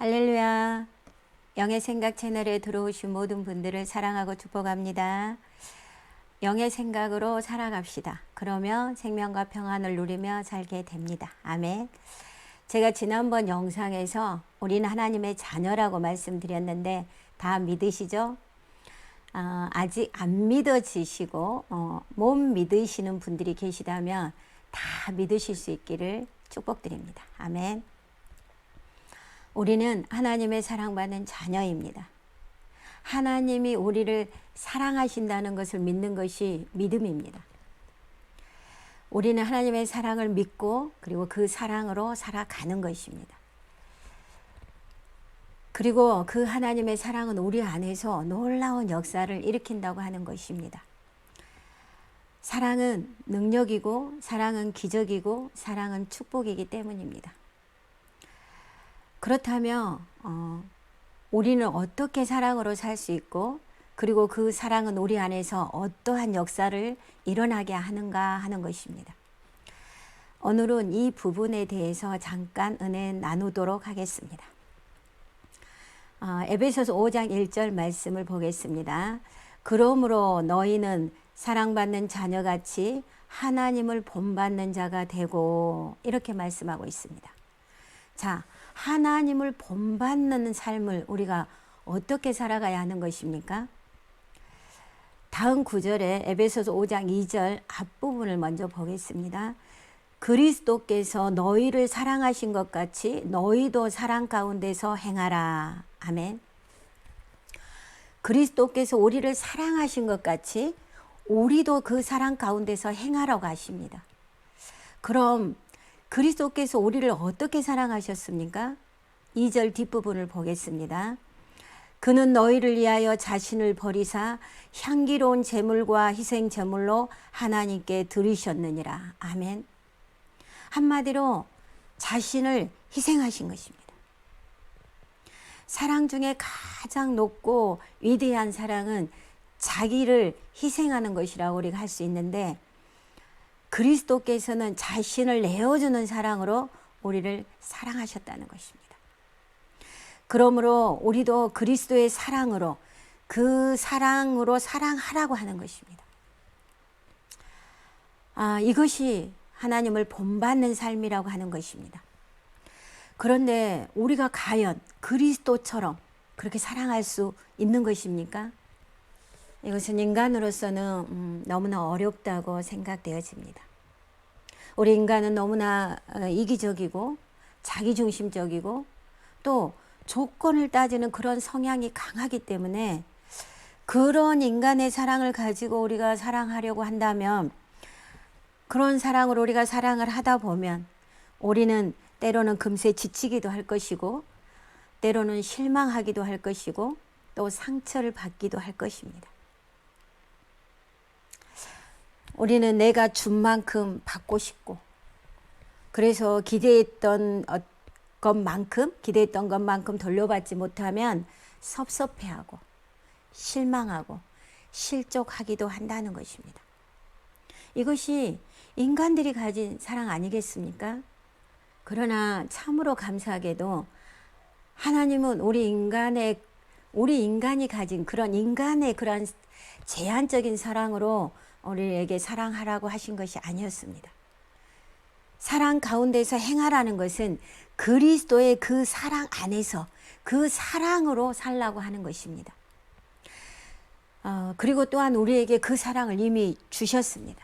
할렐루야. 영의 생각 채널에 들어오신 모든 분들을 사랑하고 축복합니다. 영의 생각으로 살아갑시다. 그러면 생명과 평안을 누리며 살게 됩니다. 아멘. 제가 지난번 영상에서 우리는 하나님의 자녀라고 말씀드렸는데 다 믿으시죠? 아, 아직 안 믿어지시고 어, 못 믿으시는 분들이 계시다면 다 믿으실 수 있기를 축복드립니다. 아멘. 우리는 하나님의 사랑받는 자녀입니다. 하나님이 우리를 사랑하신다는 것을 믿는 것이 믿음입니다. 우리는 하나님의 사랑을 믿고 그리고 그 사랑으로 살아가는 것입니다. 그리고 그 하나님의 사랑은 우리 안에서 놀라운 역사를 일으킨다고 하는 것입니다. 사랑은 능력이고, 사랑은 기적이고, 사랑은 축복이기 때문입니다. 그렇다면, 어, 우리는 어떻게 사랑으로 살 수 있고, 그리고 그 사랑은 우리 안에서 어떠한 역사를 일어나게 하는가 하는 것입니다. 오늘은 이 부분에 대해서 잠깐 은혜 나누도록 하겠습니다. 어, 에베소서 5장 1절 말씀을 보겠습니다. 그러므로 너희는 사랑받는 자녀같이 하나님을 본받는 자가 되고 이렇게 말씀하고 있습니다. 자, 하나님을 본받는 삶을 우리가 어떻게 살아가야 하는 것입니까? 다음 구절에 에베소서 5장 2절 앞부분을 먼저 보겠습니다. 그리스도께서 너희를 사랑하신 것 같이 너희도 사랑 가운데서 행하라. 아멘. 그리스도께서 우리를 사랑하신 것 같이 우리도 그 사랑 가운데서 행하라고 하십니다. 그럼 그리스도께서 우리를 어떻게 사랑하셨습니까? 2절 뒷부분을 보겠습니다. 그는 너희를 위하여 자신을 버리사 향기로운 제물과 희생 제물로 하나님께 드리셨느니라. 아멘. 한마디로 자신을 희생하신 것입니다. 사랑 중에 가장 높고 위대한 사랑은 자기를 희생하는 것이라고 우리가 할 수 있는데 그리스도께서는 자신을 내어주는 사랑으로 우리를 사랑하셨다는 것입니다. 그러므로 우리도 그리스도의 사랑으로 그 사랑으로 사랑하라고 하는 것입니다. 아, 이것이 하나님을 본받는 삶이라고 하는 것입니다. 그런데 우리가 과연 그리스도처럼 그렇게 사랑할 수 있는 것입니까? 이것은 인간으로서는 음, 너무나 어렵다고 생각되어집니다. 우리 인간은 너무나 어, 이기적이고 자기중심적이고 또 조건을 따지는 그런 성향이 강하기 때문에 그런 인간의 사랑을 가지고 우리가 사랑하려고 한다면 그런 사랑으로 우리가 사랑을 하다 보면 우리는 때로는 금세 지치기도 할 것이고 때로는 실망하기도 할 것이고 또 상처를 받기도 할 것입니다. 우리는 내가 준 만큼 받고 싶고 그래서 기대했던 어, 것만큼 기대했던 것만큼 돌려받지 못하면 섭섭해하고 실망하고 실족하기도 한다는 것입니다. 이것이 인간들이 가진 사랑 아니겠습니까? 그러나 참으로 감사하게도 하나님은 우리 인간의 우리 인간이 가진 그런 인간의 그런 제한적인 사랑으로 우리에게 사랑하라고 하신 것이 아니었습니다. 사랑 가운데서 행하라는 것은 그리스도의 그 사랑 안에서 그 사랑으로 살라고 하는 것입니다. 어, 그리고 또한 우리에게 그 사랑을 이미 주셨습니다.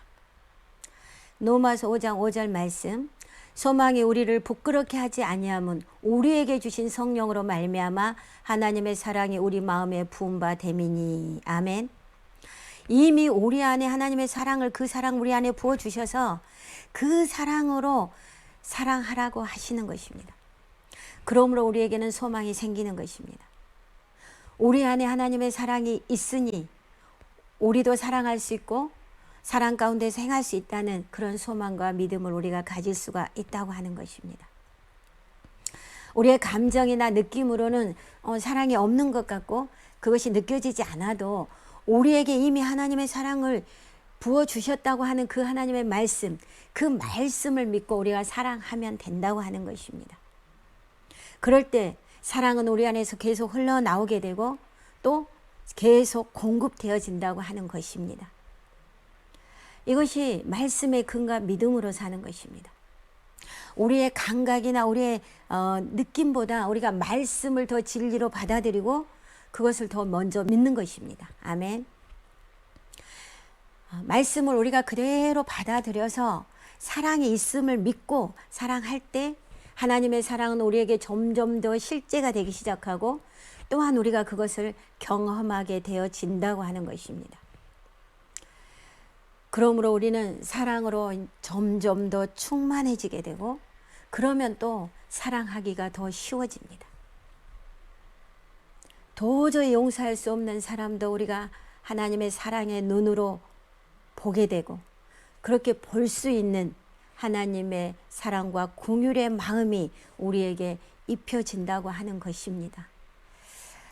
노마서 5장 5절 말씀 소망이 우리를 부끄럽게 하지 아니함은 우리에게 주신 성령으로 말미암아 하나님의 사랑이 우리 마음에 부은 바 됨이니 아멘. 이미 우리 안에 하나님의 사랑을 그 사랑 우리 안에 부어 주셔서 그 사랑으로 사랑하라고 하시는 것입니다. 그러므로 우리에게는 소망이 생기는 것입니다. 우리 안에 하나님의 사랑이 있으니 우리도 사랑할 수 있고 사랑 가운데서 행할 수 있다는 그런 소망과 믿음을 우리가 가질 수가 있다고 하는 것입니다. 우리의 감정이나 느낌으로는 어, 사랑이 없는 것 같고 그것이 느껴지지 않아도 우리에게 이미 하나님의 사랑을 부어 주셨다고 하는 그 하나님의 말씀, 그 말씀을 믿고 우리가 사랑하면 된다고 하는 것입니다. 그럴 때 사랑은 우리 안에서 계속 흘러나오게 되고 또 계속 공급되어진다고 하는 것입니다. 이것이 말씀의 근과 믿음으로 사는 것입니다. 우리의 감각이나 우리의 어, 느낌보다 우리가 말씀을 더 진리로 받아들이고 그것을 더 먼저 믿는 것입니다. 아멘. 어, 말씀을 우리가 그대로 받아들여서 사랑이 있음을 믿고 사랑할 때 하나님의 사랑은 우리에게 점점 더 실제가 되기 시작하고 또한 우리가 그것을 경험하게 되어진다고 하는 것입니다. 그러므로 우리는 사랑으로 점점 더 충만해지게 되고 그러면 또 사랑하기가 더 쉬워집니다. 도저히 용서할 수 없는 사람도 우리가 하나님의 사랑의 눈으로 보게 되고 그렇게 볼 수 있는 하나님의 사랑과 궁율의 마음이 우리에게 입혀진다고 하는 것입니다.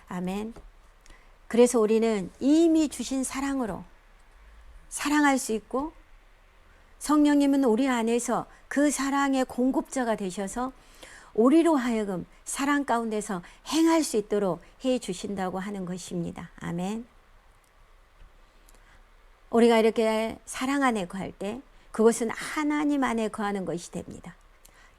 아멘. 그래서 우리는 이미 주신 사랑으로 사랑할 수 있고 성령님은 우리 안에서 그 사랑의 공급자가 되셔서 우리로 하여금 사랑 가운데서 행할 수 있도록 해 주신다고 하는 것입니다. 아멘. 우리가 이렇게 사랑 안에 거할 때 그것은 하나님 안에 거하는 것이 됩니다.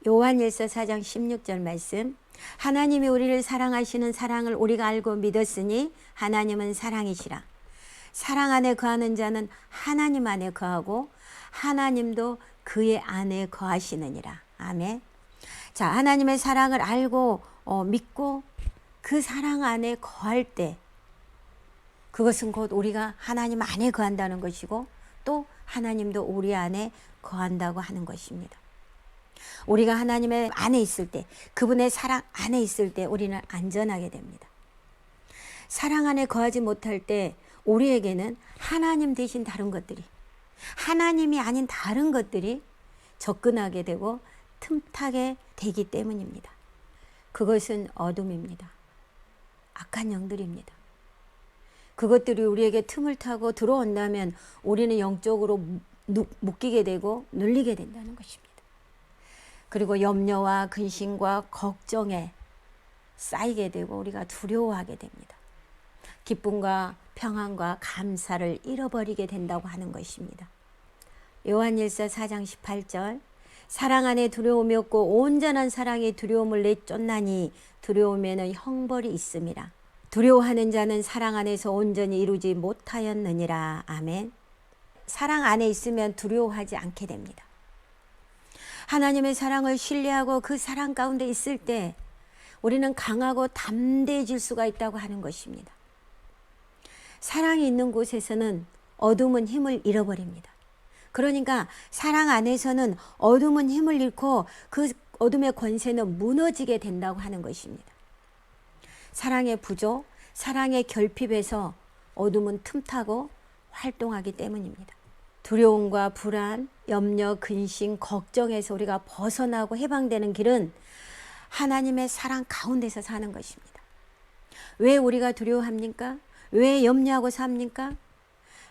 요한일서 4장 16절 말씀 하나님이 우리를 사랑하시는 사랑을 우리가 알고 믿었으니 하나님은 사랑이시라. 사랑 안에 거하는 자는 하나님 안에 거하고 하나님도 그의 안에 거하시느니라. 아멘. 자, 하나님의 사랑을 알고 어, 믿고 그 사랑 안에 거할 때 그것은 곧 우리가 하나님 안에 거한다는 것이고 또 하나님도 우리 안에 거한다고 하는 것입니다. 우리가 하나님의 안에 있을 때, 그분의 사랑 안에 있을 때 우리는 안전하게 됩니다. 사랑 안에 거하지 못할 때 우리에게는 하나님 대신 다른 것들이, 하나님이 아닌 다른 것들이 접근하게 되고 틈타게 되기 때문입니다. 그것은 어둠입니다. 악한 영들입니다. 그것들이 우리에게 틈을 타고 들어온다면 우리는 영적으로 묶이게 되고 눌리게 된다는 것입니다. 그리고 염려와 근심과 걱정에 쌓이게 되고 우리가 두려워하게 됩니다. 기쁨과 평안과 감사를 잃어버리게 된다고 하는 것입니다. 요한일서 4장 18절 사랑 안에 두려움이 없고 온전한 사랑이 두려움을 내쫓나니 두려움에는 형벌이 있음이라. 두려워하는 자는 사랑 안에서 온전히 이루지 못하였느니라. 아멘. 사랑 안에 있으면 두려워하지 않게 됩니다. 하나님의 사랑을 신뢰하고 그 사랑 가운데 있을 때 우리는 강하고 담대해질 수가 있다고 하는 것입니다. 사랑이 있는 곳에서는 어둠은 힘을 잃어버립니다. 그러니까 사랑 안에서는 어둠은 힘을 잃고 그 어둠의 권세는 무너지게 된다고 하는 것입니다. 사랑의 부족, 사랑의 결핍에서 어둠은 틈타고 활동하기 때문입니다. 두려움과 불안, 염려, 근심, 걱정에서 우리가 벗어나고 해방되는 길은 하나님의 사랑 가운데서 사는 것입니다. 왜 우리가 두려워합니까? 왜 염려하고 삽니까?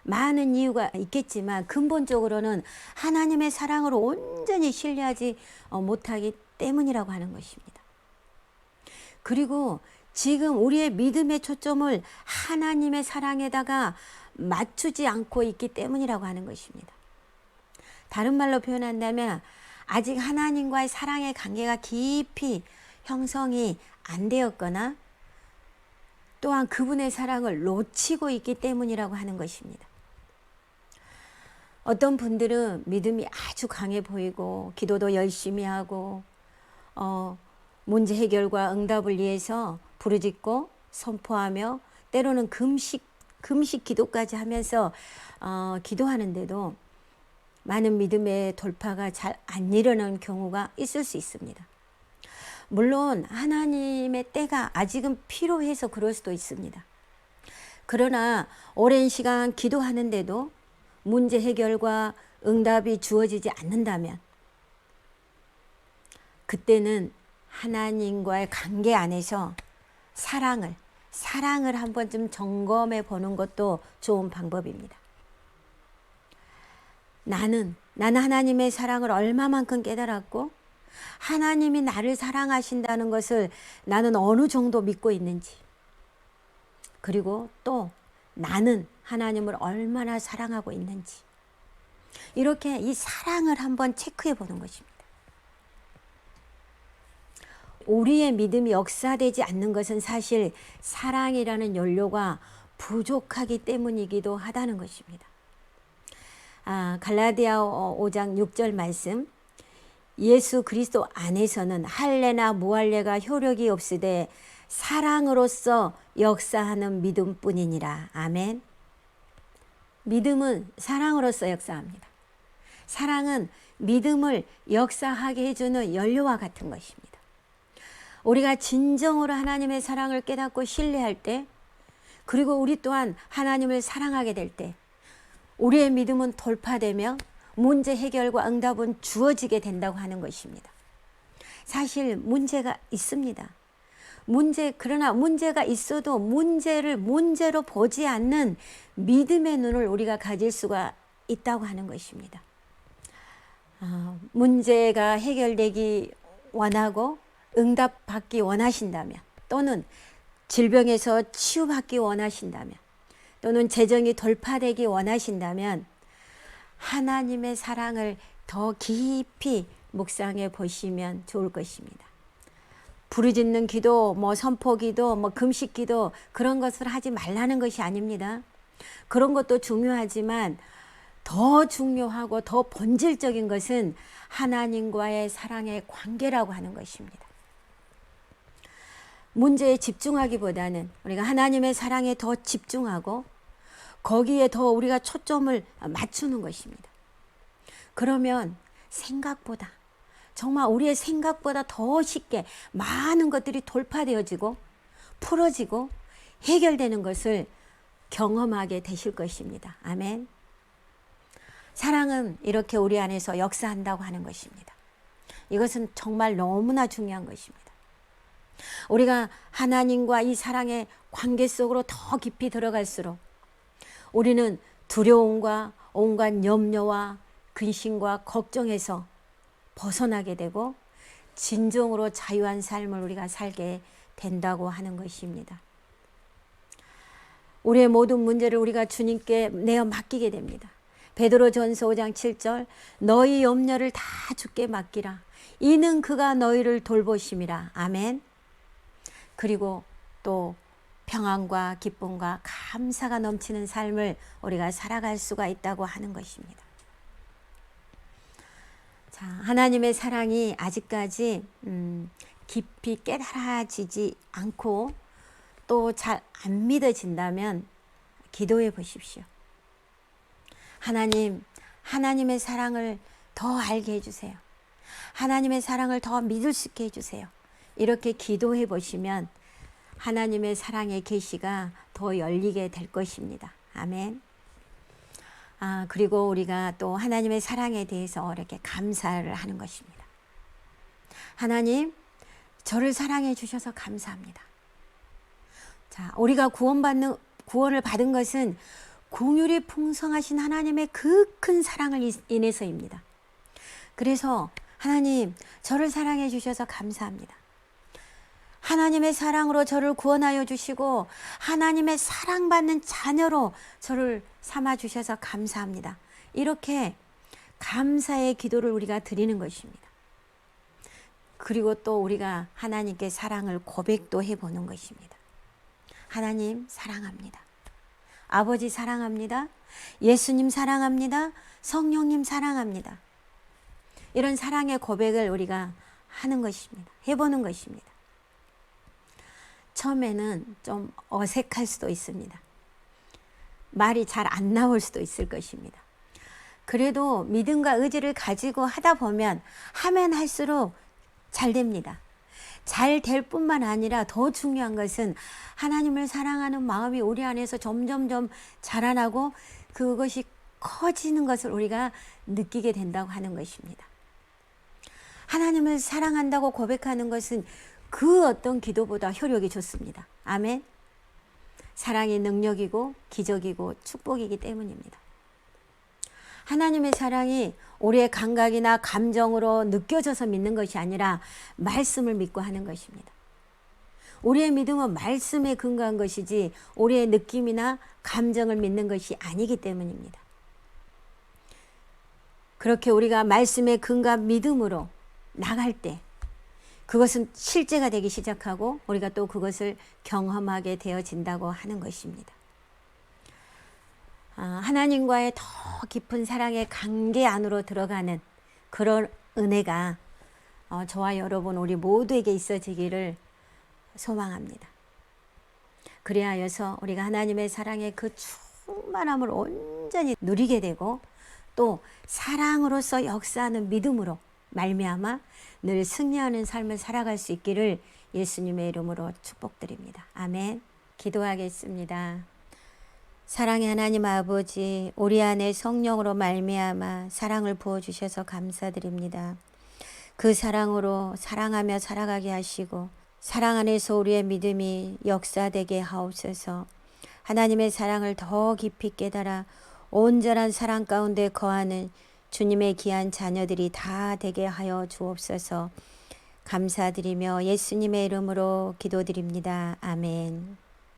많은 이유가 있겠지만 근본적으로는 하나님의 사랑으로 온전히 신뢰하지 어, 못하기 때문이라고 하는 것입니다. 그리고 지금 우리의 믿음의 초점을 하나님의 사랑에다가 맞추지 않고 있기 때문이라고 하는 것입니다. 다른 말로 표현한다면 아직 하나님과의 사랑의 관계가 깊이 형성이 안 되었거나 또한 그분의 사랑을 놓치고 있기 때문이라고 하는 것입니다. 어떤 분들은 믿음이 아주 강해 보이고 기도도 열심히 하고 어, 문제 해결과 응답을 위해서 부르짖고 선포하며 때로는 금식 금식 기도까지 하면서 어, 기도하는데도 많은 믿음의 돌파가 잘 안 일어나는 경우가 있을 수 있습니다. 물론 하나님의 때가 아직은 필요해서 그럴 수도 있습니다. 그러나 오랜 시간 기도하는데도 문제 해결과 응답이 주어지지 않는다면 그때는 하나님과의 관계 안에서 사랑을 사랑을 한 번쯤 점검해 보는 것도 좋은 방법입니다. 나는 나는 하나님의 사랑을 얼마만큼 깨달았고 하나님이 나를 사랑하신다는 것을 나는 어느 정도 믿고 있는지, 그리고 또 나는 하나님을 얼마나 사랑하고 있는지, 이렇게 이 사랑을 한번 체크해 보는 것입니다. 우리의 믿음이 역사되지 않는 것은 사실 사랑이라는 연료가 부족하기 때문이기도 하다는 것입니다. 아, 갈라디아 5장 6절 말씀. 예수 그리스도 안에서는 할례나 무할례가 효력이 없으되 사랑으로서 역사하는 믿음뿐이니라. 아멘. 믿음은 사랑으로서 역사합니다. 사랑은 믿음을 역사하게 해주는 연료와 같은 것입니다. 우리가 진정으로 하나님의 사랑을 깨닫고 신뢰할 때, 그리고 우리 또한 하나님을 사랑하게 될 때, 우리의 믿음은 돌파되며 문제 해결과 응답은 주어지게 된다고 하는 것입니다. 사실 문제가 있습니다. 문제, 그러나 문제가 있어도 문제를 문제로 보지 않는 믿음의 눈을 우리가 가질 수가 있다고 하는 것입니다. 어, 문제가 해결되기 원하고 응답받기 원하신다면 또는 질병에서 치유받기 원하신다면 또는 재정이 돌파되기 원하신다면 하나님의 사랑을 더 깊이 묵상해 보시면 좋을 것입니다. 부르짖는 기도, 뭐 선포 기도, 뭐 금식 기도 그런 것을 하지 말라는 것이 아닙니다. 그런 것도 중요하지만 더 중요하고 더 본질적인 것은 하나님과의 사랑의 관계라고 하는 것입니다. 문제에 집중하기보다는 우리가 하나님의 사랑에 더 집중하고 거기에 더 우리가 초점을 맞추는 것입니다. 그러면 생각보다 정말 우리의 생각보다 더 쉽게 많은 것들이 돌파되어지고 풀어지고 해결되는 것을 경험하게 되실 것입니다. 아멘. 사랑은 이렇게 우리 안에서 역사한다고 하는 것입니다. 이것은 정말 너무나 중요한 것입니다. 우리가 하나님과 이 사랑의 관계 속으로 더 깊이 들어갈수록 우리는 두려움과 온갖 염려와 근심과 걱정에서 벗어나게 되고 진정으로 자유한 삶을 우리가 살게 된다고 하는 것입니다. 우리의 모든 문제를 우리가 주님께 내어 맡기게 됩니다. 베드로 전서 5장 7절 너희 염려를 다 주께 맡기라 이는 그가 너희를 돌보심이라 아멘. 그리고 또 평안과 기쁨과 감사가 넘치는 삶을 우리가 살아갈 수가 있다고 하는 것입니다. 자, 하나님의 사랑이 아직까지 음, 깊이 깨달아지지 않고 또 잘 안 믿어진다면 기도해 보십시오. 하나님, 하나님의 사랑을 더 알게 해주세요. 하나님의 사랑을 더 믿을 수 있게 해주세요. 이렇게 기도해 보시면 하나님의 사랑의 계시가 더 열리게 될 것입니다. 아멘. 아, 그리고 우리가 또 하나님의 사랑에 대해서 이렇게 감사를 하는 것입니다. 하나님, 저를 사랑해 주셔서 감사합니다. 자, 우리가 구원받는, 구원을 받은 것은 공율이 풍성하신 하나님의 그 큰 사랑을 인해서입니다. 그래서 하나님, 저를 사랑해 주셔서 감사합니다. 하나님의 사랑으로 저를 구원하여 주시고 하나님의 사랑받는 자녀로 저를 삼아 주셔서 감사합니다. 이렇게 감사의 기도를 우리가 드리는 것입니다. 그리고 또 우리가 하나님께 사랑을 고백도 해 보는 것입니다. 하나님 사랑합니다. 아버지 사랑합니다. 예수님 사랑합니다. 성령님 사랑합니다. 이런 사랑의 고백을 우리가 하는 것입니다. 해보는 것입니다. 처음에는 좀 어색할 수도 있습니다. 말이 잘 안 나올 수도 있을 것입니다. 그래도 믿음과 의지를 가지고 하다 보면 하면 할수록 잘 됩니다. 잘 될 뿐만 아니라 더 중요한 것은 하나님을 사랑하는 마음이 우리 안에서 점점점 자라나고 그것이 커지는 것을 우리가 느끼게 된다고 하는 것입니다. 하나님을 사랑한다고 고백하는 것은 그 어떤 기도보다 효력이 좋습니다. 아멘. 사랑의 능력이고 기적이고 축복이기 때문입니다. 하나님의 사랑이 우리의 감각이나 감정으로 느껴져서 믿는 것이 아니라 말씀을 믿고 하는 것입니다. 우리의 믿음은 말씀에 근거한 것이지 우리의 느낌이나 감정을 믿는 것이 아니기 때문입니다. 그렇게 우리가 말씀에 근거한 믿음으로 나갈 때 그것은 실제가 되기 시작하고 우리가 또 그것을 경험하게 되어진다고 하는 것입니다. 아, 하나님과의 더 깊은 사랑의 관계 안으로 들어가는 그런 은혜가 어, 저와 여러분 우리 모두에게 있어지기를 소망합니다. 그리하여서 우리가 하나님의 사랑의 그 충만함을 온전히 누리게 되고 또 사랑으로서 역사하는 믿음으로 말미암아 늘 승리하는 삶을 살아갈 수 있기를 예수님의 이름으로 축복드립니다. 아멘. 기도하겠습니다. 사랑의 하나님 아버지, 우리 안에 성령으로 말미암아 사랑을 부어 주셔서 감사드립니다. 그 사랑으로 사랑하며 살아가게 하시고 사랑 안에서 우리의 믿음이 역사되게 하옵소서. 하나님의 사랑을 더 깊이 깨달아 온전한 사랑 가운데 거하는 주님의 귀한 자녀들이 다 되게 하여 주옵소서. 감사드리며 예수님의 이름으로 기도드립니다. 아멘.